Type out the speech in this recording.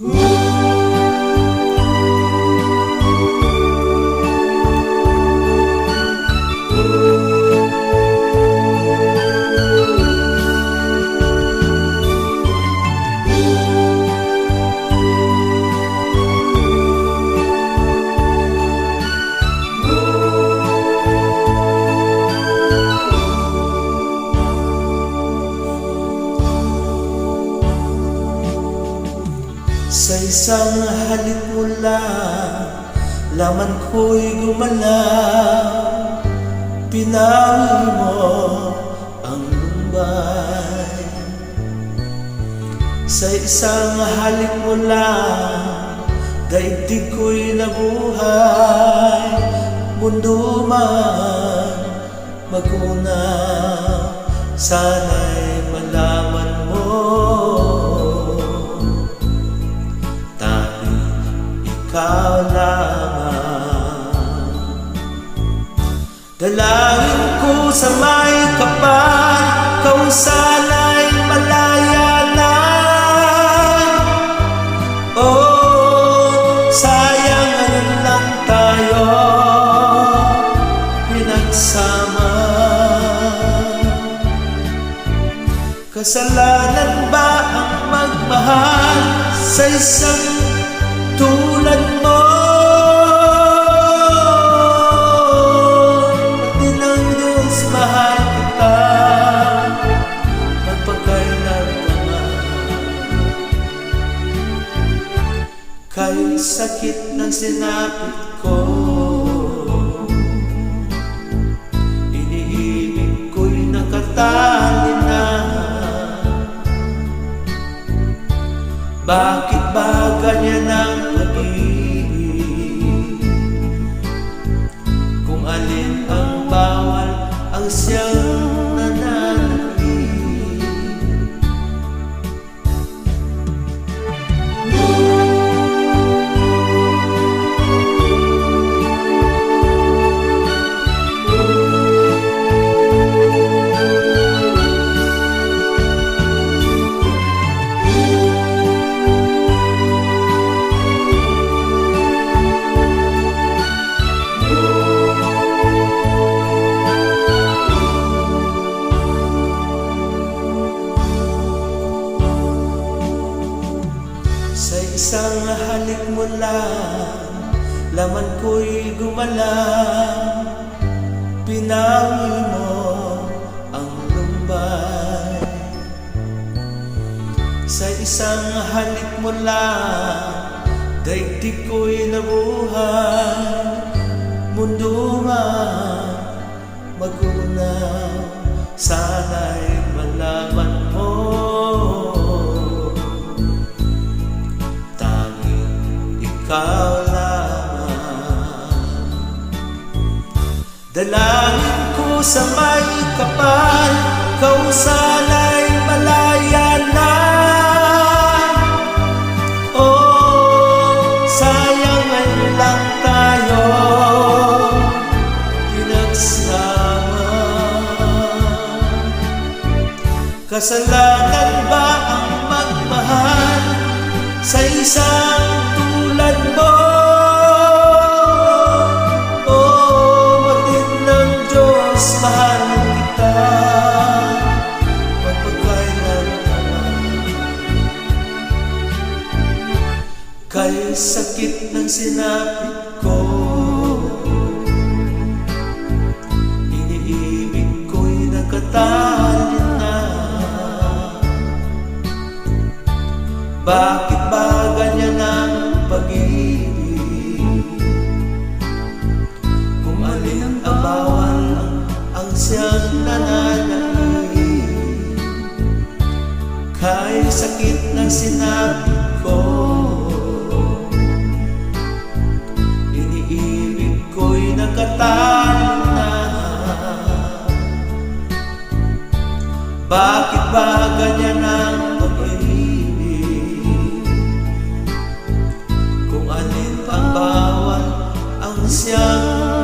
Ooh. Sa isang halik mula Laman ko'y gumalaw Pinawi mo ang lumbay. Sa isang halik mula Daigdig ko'y nabuhay. Mundo man maguna Sana'y Dalangin ko sa may kapal Kau sana'y malaya na Oh, sayang lang tayo Pinagsama. Kasalanan ba ang magmahal sa isang Sakit ng sinapit ko Iniibig ko'y nakatali na Bakit ba ganyan ang pag-ibig? Kung alin ang bawal ang siyang Laman ko'y gumalang Pinawi mo ang lumbay. Sa isang halik mo lang Daigdig ko'y nabuhay. Mundo man magunaw Sana'y malaman mo. Tanging ikaw Dalangin ko sa may kapal Kau sana'y malaya na. Oh, sayangan lang tayo Pinagsama. Kasalanan sakit ng sinapit ko. Iniibig ko'y nakatali na. Bakit ba ganyan ang pag-ibig? Kung alin ang ang siyang nananaig Kay sakit ng sinapit Bakit ba ganyan ang pag-ibig? Kung alin ang bawal ang siyang